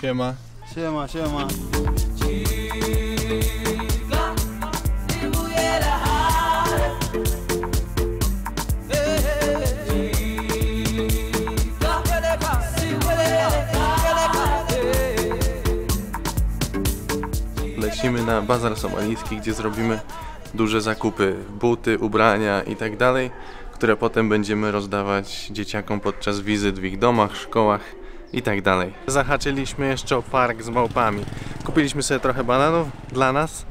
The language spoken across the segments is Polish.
Siema. Siema, siema. Lecimy na bazar somalijski, gdzie zrobimy duże zakupy, buty, ubrania i tak dalej, które potem będziemy rozdawać dzieciakom podczas wizyt w ich domach, szkołach i tak dalej. Zahaczyliśmy jeszcze o park z małpami. Kupiliśmy sobie trochę bananów dla nas,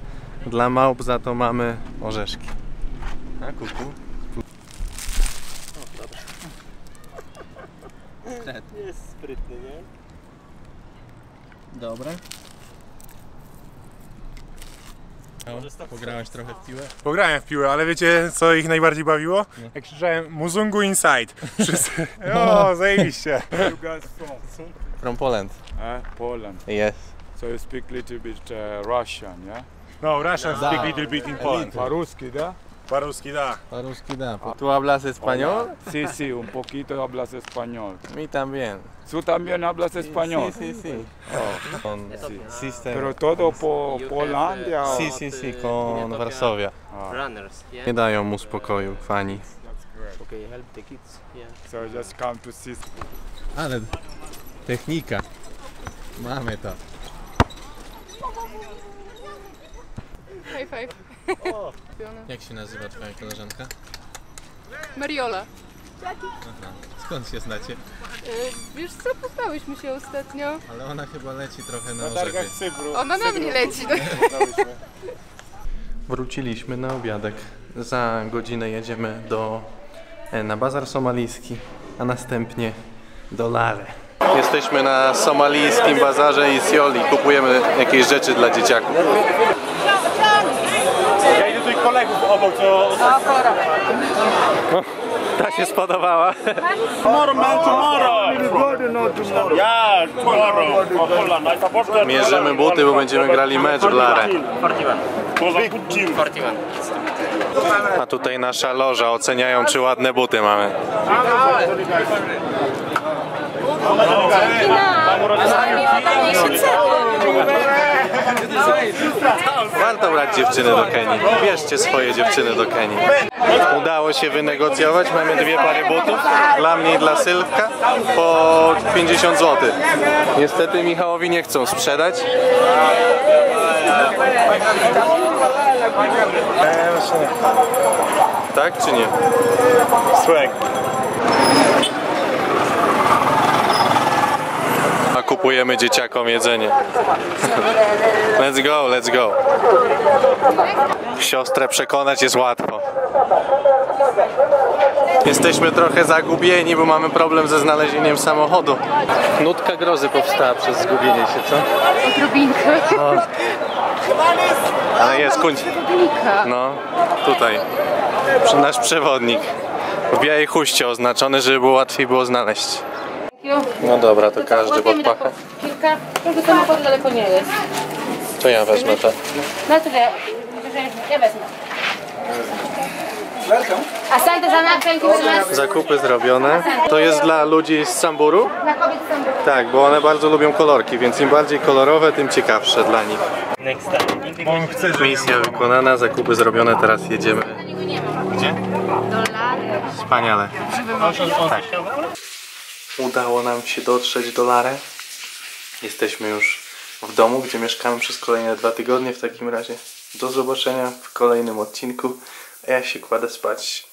dla małp za to mamy orzeszki. A kuku? Jest sprytny, nie? Dobra. No, pograłeś trochę w piłę? Pograłem w piłę, ale wiecie co ich najbardziej bawiło? No. Jak krzyczałem Muzungu Inside. Wszyscy... No. o, zajebiście. from? Poland. Eh? Poland. Yes. So you speak little bit uh, Russian, yeah? No, Russian no. speak little bit in Poland. A ruski, da? Paruski da. ¿Tú hablas español? Sí, sí, un poquito hablas español. Mi también. ¿Tú también hablas español? Sí, sí, sí. Oh, Con sister. Pero todo por Polandia. Sí, sí, sí, con Varsovia. Ah, Runners, yeah. Nie dają mu spokoju, fani. Okay, help the kids. Yeah. so just come to see. Ale technika. Mamy to. High five. Jak się nazywa twoja koleżanka? Mariola. Aha. Skąd się znacie? Y, wiesz co, poznałyśmy się ostatnio. Ale ona chyba leci trochę na Na orzechy. targach Cypru. Ona na mnie leci. Wróciliśmy na obiadek. Za godzinę jedziemy do, e, na bazar somalijski, a następnie do Lare. Jesteśmy na somalijskim bazarze Isioli. Kupujemy jakieś rzeczy dla dzieciaków. Ja idę do tych kolegów obok, co... Ta się spodobała. Tomorrow, man, tomorrow! Yeah, tomorrow. Mierzymy buty, bo będziemy grali mecz w Putin. A tutaj nasza loża oceniają, czy ładne buty mamy. Warto brać dziewczyny do Kenii. Bierzcie swoje dziewczyny do Kenii. Udało się wynegocjować. Mamy dwie pary butów. Dla mnie i dla Sylwka po 50 zł. Niestety Michałowi nie chcą sprzedać. Tak czy nie? Swag. Kupujemy dzieciakom jedzenie. Let's go, let's go. Siostrę przekonać jest łatwo. Jesteśmy trochę zagubieni, bo mamy problem ze znalezieniem samochodu. Nutka grozy powstała przez zgubienie się, co? Odrobinkę. Ale jest kuń. No, tutaj. Nasz przewodnik. W białej chuście oznaczony, żeby było łatwiej było znaleźć. No dobra, to każdy pod pachę. Kilka, tylko samochodu daleko nie jest. To ja wezmę to. No to ja, ja wezmę. Zakupy zrobione. To jest dla ludzi z Samburu? Na kobiet są Tak, bo one bardzo lubią kolorki, więc im bardziej kolorowe, tym ciekawsze dla nich. Misja wykonana, zakupy zrobione, teraz jedziemy. Gdzie? dolary. Wspaniale. Tak. Udało nam się dotrzeć do Lare. Jesteśmy już w domu, gdzie mieszkamy przez kolejne dwa tygodnie w takim razie. Do zobaczenia w kolejnym odcinku, a ja się kładę spać.